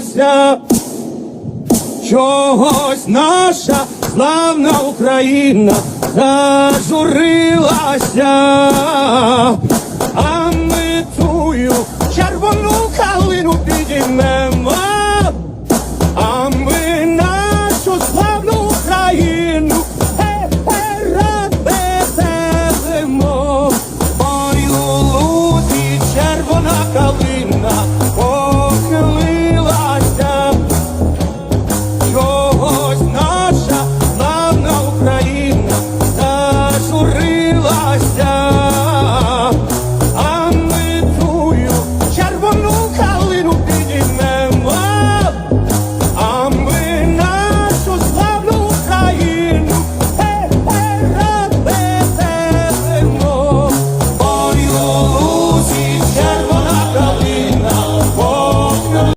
зажурилася. Чогось наша славна Україна зажурилася, Журилася.